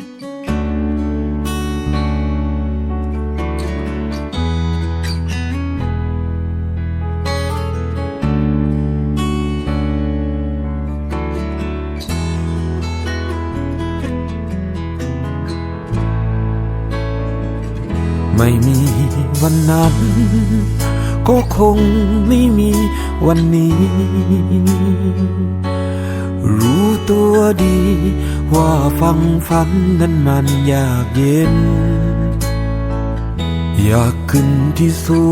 ไม่มีวันนั้น ก็คงไม่มีวันนี้ รู้ตัวดี ว่าฟังฝันนั้นมันยากเย็น อยากขึ้นที่สู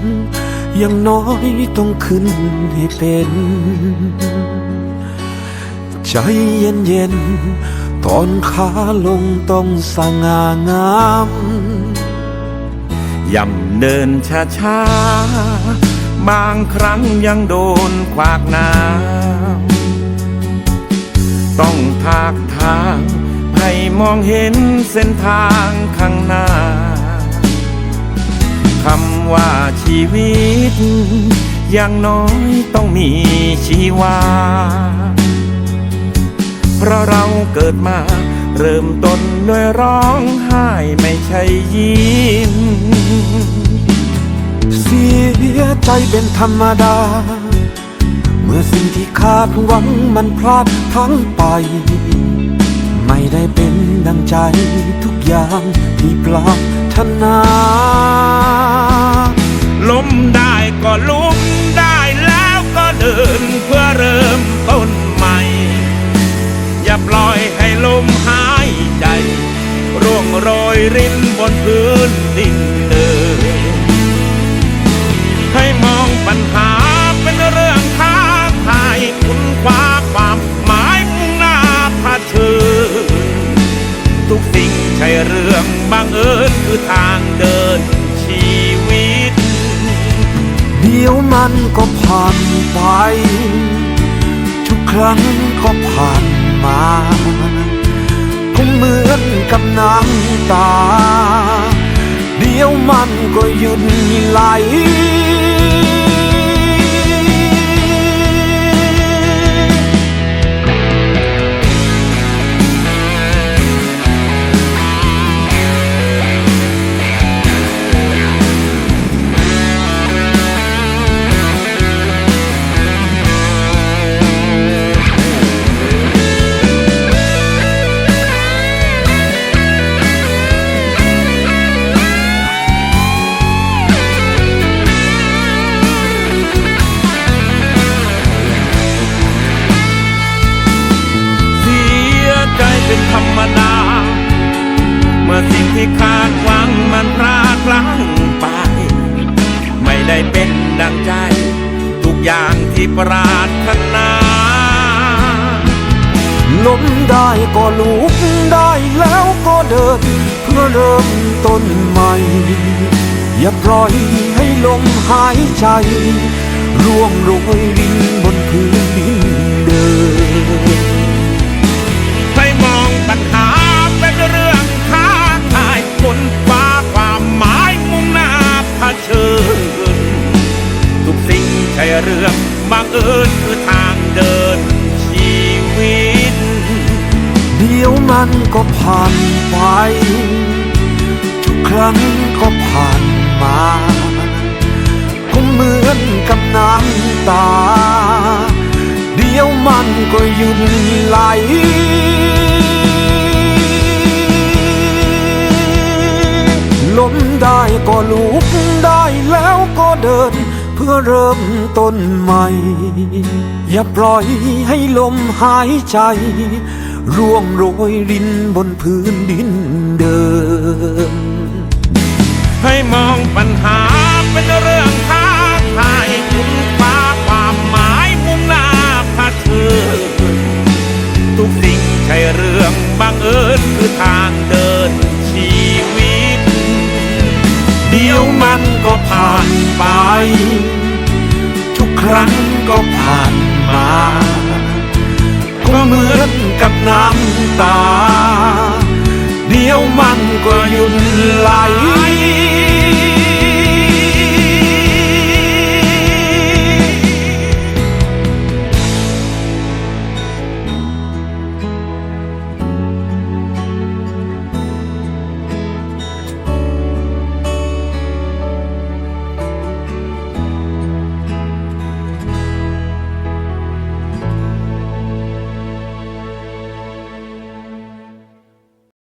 งอย่างน้อยต้องขึ้นให้เป็น ใจเย็นเย็นๆตอนขาลงต้องสง่างามย่ำเดินช้าช้าๆบางครั้งยังโดนขวากน้ำต้องทากาง ให้มองเห็นเส้นทางข้างหน้าคำว่าชีวิต อย่างน้อยต้องมีชีวา เพราะเราเกิดมาเริ่มต้นด้วยร้องไห้ไม่ใช่ยิ้มเสียใจเป็นธรรมดา เมื่อสิ่งที่คาดหวังมันพลาดทั้งไป ดังใจทุกอย่างที่ปรารถนาล้มได้ก็ลุกได้แล้วก็เดินเพื่อเริ่มต้นใหม่ อย่าปล่อยให้ลมหายใจ ร่วงโรยรินบนพื้นดินเดินให้มองปัญหาเป็นเรื่องท้าทายคุณคว้าความ เรื่องบังเอิญคือทางเดินชีวิต เดี๋ยวมันก็ผ่านไป ทุกครั้งก็ผ่านมาคงเหมือนกับน้ำตา เดี๋ยวมันก็หยุดไหล เป็นธรรมดา เมื่อสิ่งที่คาดหวังมันพลาดพลั้งไป ไม่ได้เป็นดังใจ ทุกอย่างที่ปรารถนาล้มได้ก็ลุกได้แล้วก็เดิน เพื่อเริ่มต้นใหม่ อย่าปล่อยให้ลมหายใจ ร่วงโรยรินบนพื้นดินเดิม เรื่องบังเอิญคือทางเดินชีวิต เดี๋ยวมันก็ผ่านไป ทุกครั้งก็ผ่านมาคงเหมือนกับน้ำตา เดี๋ยวมันก็หยุดไหลล้มได้ก็ลุกได้แล้วก็เดิน เพื่อเริ่มต้นใหม่ อย่าปล่อยให้ลมหายใจ ร่วงโรยรินบนพื้นดินเดิม ให้มองปัญหาเป็นเรื่องท้าทายคุณฟ้าความหมายมุ่งหน้าเผชิญทุกสิ่งใช่เรื่องบังเอิญคือทางเดินชีวิต เดี๋ยวมันก็ผ่านไป น้ำตา เดี๋ยวมันก็หยุดไหล